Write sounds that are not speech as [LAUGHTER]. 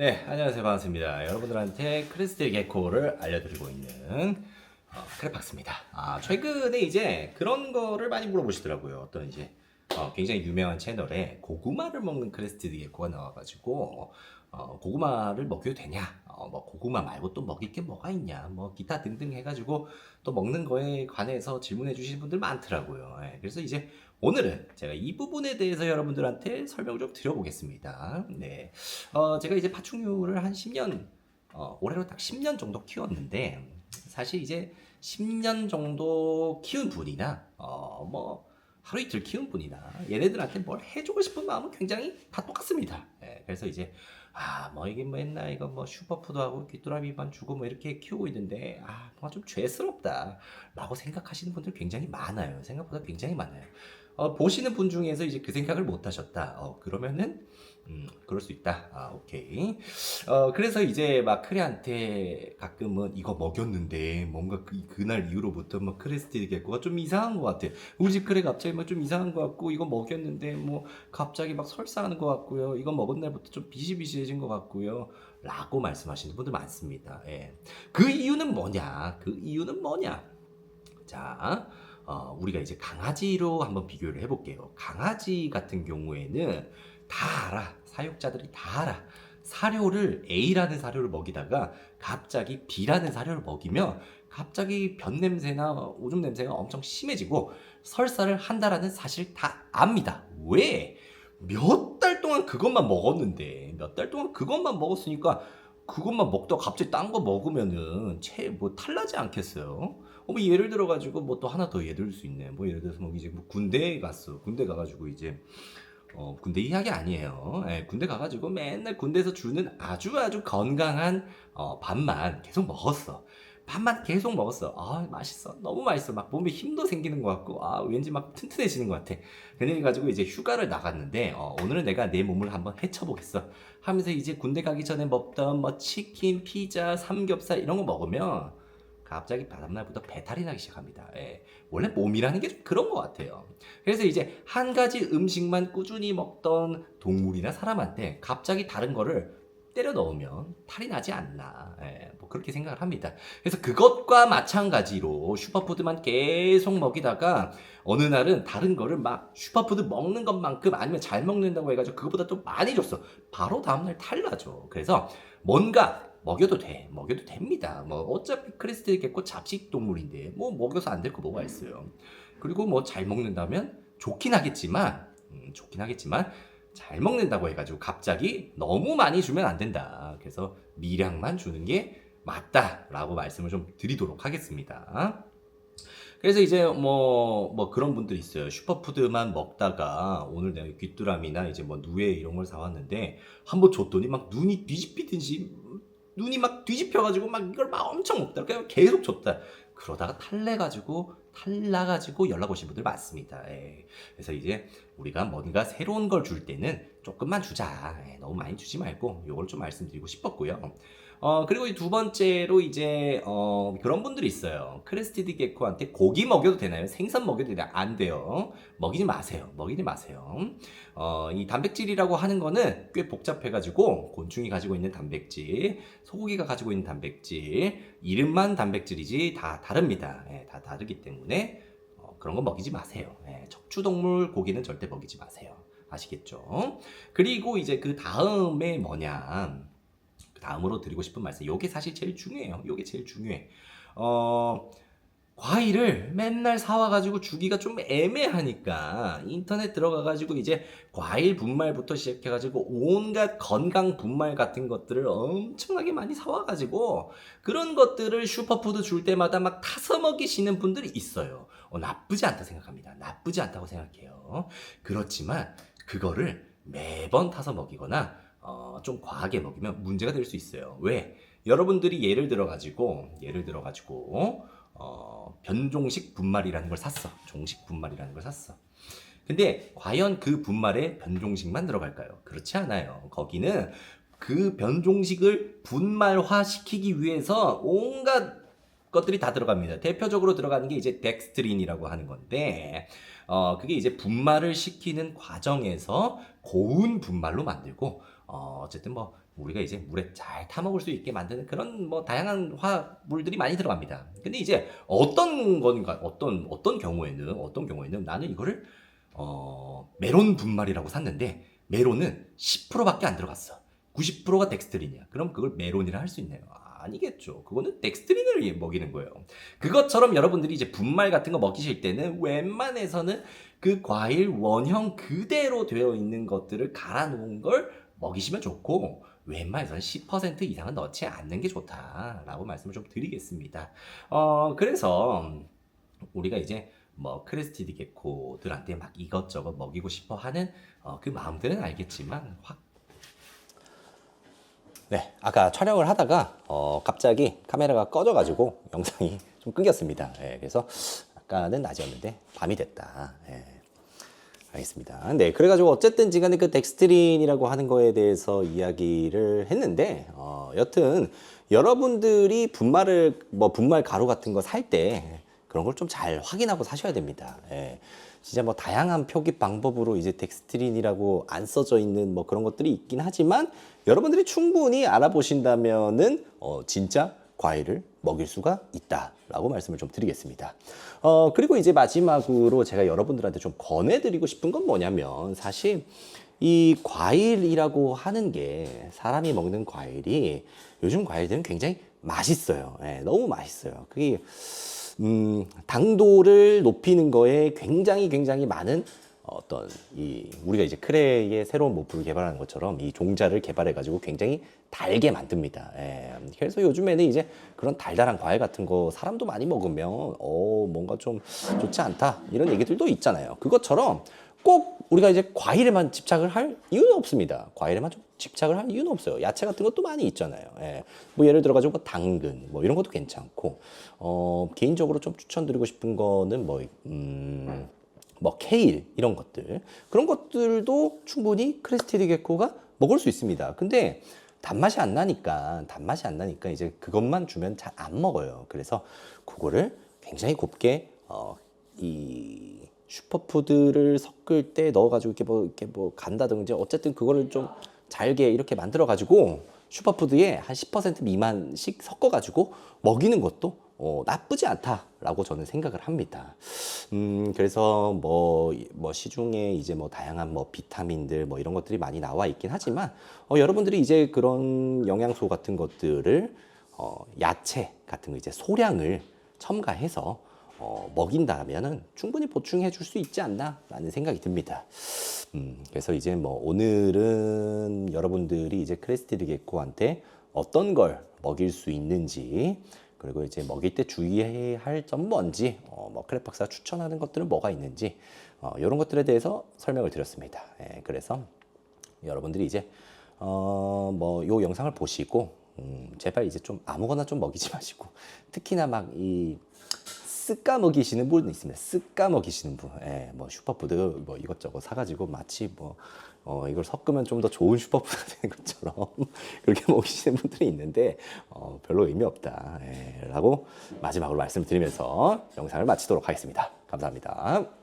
네, 안녕하세요. 반갑습니다. 여러분들한테 크리스틸 개코를 알려드리고 있는 어, 크레팍스입니다. 아, 최근에 이제 그런 거를 많이 물어보시더라고요. 어떤 이제 어, 굉장히 유명한 채널에 고구마를 먹는 크리스틸 개코가 나와가지고 어, 고구마를 먹여도 되냐? 어, 뭐 고구마 말고 또 먹일 게 뭐가 있냐? 뭐 기타 등등 해가지고 또 먹는 거에 관해서 질문해 주시는 분들 많더라고요. 예, 그래서 이제 오늘은 제가 이 부분에 대해서 여러분들한테 설명을 좀 드려보겠습니다. 네. 어, 제가 이제 파충류를 한 10년, 어, 올해로 딱 10년 정도 키웠는데, 사실 이제 10년 정도 키운 분이나, 어, 뭐, 하루 이틀 키운 분이나, 얘네들한테 뭘 해주고 싶은 마음은 굉장히 다 똑같습니다. 예, 그래서 이제, 아, 뭐, 이게 맨날 이거 뭐 슈퍼푸드하고 귀뚜라미만 주고 뭐 이렇게 키우고 있는데, 아, 뭔가 좀 죄스럽다. 라고 생각하시는 분들 굉장히 많아요. 생각보다 굉장히 많아요. 어, 보시는 분 중에서 이제 그 생각을 못 하셨다. 어, 그러면은, 음, 그럴 수 있다. 아, 오케이. 어, 그래서 이제 막 크레한테 가끔은 이거 먹였는데 뭔가 그, 그날 이후로부터 막 크레스티드 개코가 좀 이상한 것 같아. 우리 집 크레 갑자기 막 좀 이상한 것 같고 이거 먹였는데 뭐 갑자기 막 설사하는 것 같고요. 이거 먹은 날부터 좀 비시비시해진 것 같고요. 라고 말씀하시는 분들 많습니다. 예. 그 이유는 뭐냐? 그 이유는 뭐냐? 자, 어, 우리가 이제 강아지로 한번 비교를 해볼게요. 강아지 같은 경우에는 다 알아. 사육자들이 다 알아. 사료를 A라는 사료를 먹이다가 갑자기 B라는 사료를 먹이면 갑자기 변 냄새나 오줌 냄새가 엄청 심해지고 설사를 한다라는 사실 다 압니다. 왜? 몇 달 동안 그것만 먹었는데 몇 달 동안 그것만 먹었으니까 그것만 먹다가 갑자기 딴 거 먹으면은 채뭐 탈나지 않겠어요? 어, 뭐 예를 들어 가지고 뭐 또 하나 더 예를 들 수 있네. 뭐 예를 들어서 뭐 이제 뭐 군대에 갔어. 군대 가가지고 이제 어 군대 이야기 아니에요. 예, 군대 가가지고 맨날 군대에서 주는 아주 아주 건강한 어, 밥만 계속 먹었어. 밥만 계속 먹었어. 아 맛있어. 너무 맛있어. 막 몸에 힘도 생기는 것 같고 아 왠지 막 튼튼해지는 것 같아. 그래 가지고 이제 휴가를 나갔는데 어, 오늘은 내가 내 몸을 한번 해쳐보겠어. 하면서 이제 군대 가기 전에 먹던 뭐 치킨, 피자, 삼겹살 이런 거 먹으면 갑자기 다음날부터 배탈이 나기 시작합니다. 예. 원래 몸이라는 게좀 그런 것 같아요. 그래서 이제 한 가지 음식만 꾸준히 먹던 동물이나 사람한테 갑자기 다른 거를 때려 넣으면 탈이 나지 않나. 예, 뭐 그렇게 생각을 합니다. 그래서 그것과 마찬가지로 슈퍼푸드만 계속 먹이다가 어느 날은 다른 거를 막 슈퍼푸드 먹는 것만큼 아니면 잘 먹는다고 해가지고 그것보다 또 많이 줬어. 바로 다음날 탈 나죠. 그래서 뭔가 먹여도 돼. 먹여도 됩니다. 뭐 어차피 크리스틸 개코 잡식 동물인데 뭐 먹여서 안 될 거 뭐가 있어요. 그리고 뭐 잘 먹는다면 좋긴 하겠지만 음, 좋긴 하겠지만 잘 먹는다고 해가지고 갑자기 너무 많이 주면 안 된다. 그래서 미량만 주는 게 맞다라고 말씀을 좀 드리도록 하겠습니다. 그래서 이제 뭐, 뭐 그런 분들이 있어요. 슈퍼푸드만 먹다가 오늘 내가 귀뚜라미나 이제 뭐 누에 이런 걸 사왔는데 한번 줬더니 막 눈이 뒤집히듯이 눈이 막 뒤집혀가지고 막 이걸 막 엄청 먹다. 그냥 계속 줬다. 그러다가 탈내가지고 탈나가지고 연락 오신 분들 많습니다. 예. 그래서 이제 우리가 뭔가 새로운 걸 줄 때는 조금만 주자. 예, 너무 많이 주지 말고 요걸 좀 말씀드리고 싶었고요. 어 그리고 이 두 번째로 이제 어 그런 분들이 있어요. 크레스티드 게코한테 고기 먹여도 되나요? 생선 먹여도 되나요? 안 돼요. 먹이지 마세요. 먹이지 마세요. 어, 이 단백질이라고 하는 거는 꽤 복잡해가지고 곤충이 가지고 있는 단백질, 소고기가 가지고 있는 단백질, 이름만 단백질이지 다 다릅니다. 예, 다 다르기 때문에 어, 그런 거 먹이지 마세요. 예, 척추동물 고기는 절대 먹이지 마세요. 아시겠죠? 그리고 이제 그 다음에 뭐냐? 그 다음으로 드리고 싶은 말씀. 요게 사실 제일 중요해요. 요게 제일 중요해. 어, 과일을 맨날 사와가지고 주기가 좀 애매하니까 인터넷 들어가가지고 이제 과일 분말부터 시작해가지고 온갖 건강 분말 같은 것들을 엄청나게 많이 사와가지고 그런 것들을 슈퍼푸드 줄 때마다 막 타서 먹이시는 분들이 있어요. 어, 나쁘지 않다 생각합니다. 나쁘지 않다고 생각해요. 그렇지만 그거를 매번 타서 먹이거나 어, 좀 과하게 먹이면 문제가 될 수 있어요. 왜? 여러분들이 예를 들어가지고 예를 들어가지고 어, 변종식 분말이라는 걸 샀어. 종식 분말이라는 걸 샀어. 근데 과연 그 분말에 변종식만 들어갈까요? 그렇지 않아요. 거기는 그 변종식을 분말화 시키기 위해서 온갖 것들이 다 들어갑니다. 대표적으로 들어가는 게 이제 덱스트린이라고 하는 건데, 어, 그게 이제 분말을 시키는 과정에서 고운 분말로 만들고, 어, 어쨌든 뭐 우리가 이제 물에 잘 타먹을 수 있게 만드는 그런 뭐 다양한 화물들이 많이 들어갑니다. 근데 이제 어떤 건가 어떤 어떤 경우에는 어떤 경우에는 나는 이거를 어 메론 분말이라고 샀는데 메론은 10%밖에 안 들어갔어. 90%가 덱스트린이야. 그럼 그걸 메론이라 할 수 있나요? 아니겠죠. 그거는 덱스트린을 먹이는 거예요. 그것처럼 여러분들이 이제 분말 같은 거 먹이실 때는 웬만해서는 그 과일 원형 그대로 되어 있는 것들을 갈아 놓은 걸 먹이시면 좋고 웬만해서는 10% 이상은 넣지 않는 게 좋다라고 말씀을 좀 드리겠습니다. 어 그래서 우리가 이제 뭐 크레스티드 개코들한테 막 이것저것 먹이고 싶어 하는 어, 그 마음들은 알겠지만 확 네, 아까 촬영을 하다가 어, 갑자기 카메라가 꺼져가지고 영상이 좀 끊겼습니다. 예, 그래서 아까는 낮이었는데 밤이 됐다. 예, 알겠습니다. 네, 그래가지고 어쨌든 지간에 그 덱스트린이라고 하는 거에 대해서 이야기를 했는데, 어, 여튼 여러분들이 분말을 뭐 분말 가루 같은 거 살 때 그런 걸 좀 잘 확인하고 사셔야 됩니다. 예. 진짜 뭐 다양한 표기 방법으로 이제 덱스트린이라고 안 써져 있는 뭐 그런 것들이 있긴 하지만 여러분들이 충분히 알아보신다면은 어, 진짜 과일을 먹일 수가 있다라고 말씀을 좀 드리겠습니다. 어, 그리고 이제 마지막으로 제가 여러분들한테 좀 권해드리고 싶은 건 뭐냐면 사실 이 과일이라고 하는 게 사람이 먹는 과일이 요즘 과일들은 굉장히 맛있어요. 예, 너무 맛있어요. 그게 음, 당도를 높이는 거에 굉장히 굉장히 많은 어떤 이 우리가 이제 크레의 새로운 모프를 개발하는 것처럼 이 종자를 개발해 가지고 굉장히 달게 만듭니다. 예. 그래서 요즘에는 이제 그런 달달한 과일 같은 거 사람도 많이 먹으면 어 뭔가 좀 좋지 않다 이런 얘기들도 있잖아요. 그것처럼 꼭 우리가 이제 과일에만 집착을 할 이유는 없습니다. 과일에만 좀 집착을 할 이유는 없어요. 야채 같은 것도 많이 있잖아요. 예. 뭐 예를 들어 가지고 뭐 당근 뭐 이런 것도 괜찮고 어 개인적으로 좀 추천드리고 싶은 거는 뭐 음. 뭐 케일 이런 것들 그런 것들도 충분히 크레스티드 게코가 먹을 수 있습니다. 근데 단맛이 안 나니까 단맛이 안 나니까 이제 그것만 주면 잘 안 먹어요. 그래서 그거를 굉장히 곱게 어, 이 슈퍼푸드를 섞을 때 넣어가지고 이렇게 뭐 이렇게 뭐 간다든지 어쨌든 그거를 좀 잘게 이렇게 만들어가지고 슈퍼푸드에 한 10% 미만씩 섞어가지고 먹이는 것도 어, 나쁘지 않다라고 저는 생각을 합니다. 음, 그래서 뭐, 뭐 시중에 이제 뭐 다양한 뭐 비타민들 뭐 이런 것들이 많이 나와 있긴 하지만 어, 여러분들이 이제 그런 영양소 같은 것들을 어, 야채 같은 거 이제 소량을 첨가해서 어, 먹인다면은 충분히 보충해 줄 수 있지 않나라는 생각이 듭니다. 음, 그래서 이제 뭐 오늘은 여러분들이 이제 크레스티드 게코한테 어떤 걸 먹일 수 있는지 그리고 이제 먹일 때 주의해야 할 점 뭔지 어, 뭐 크랩 박사 추천하는 것들은 뭐가 있는지 어, 이런 것들에 대해서 설명을 드렸습니다. 예, 그래서 여러분들이 이제 어, 뭐 요 영상을 보시고 음, 제발 이제 좀 아무거나 좀 먹이지 [LAUGHS] 마시고 특히나 막이 쓱까 먹이시는 분이 있습니다. 쓱까 먹이시는 분, 예, 뭐 슈퍼푸드 뭐 이것저것 사가지고 마치 뭐 어, 이걸 섞으면 좀 더 좋은 슈퍼푸드가 [LAUGHS] 되는 것처럼 [LAUGHS] 그렇게 먹이시는 분들이 있는데 어, 별로 의미 없다. 예, 라고 마지막으로 말씀드리면서 영상을 마치도록 하겠습니다. 감사합니다.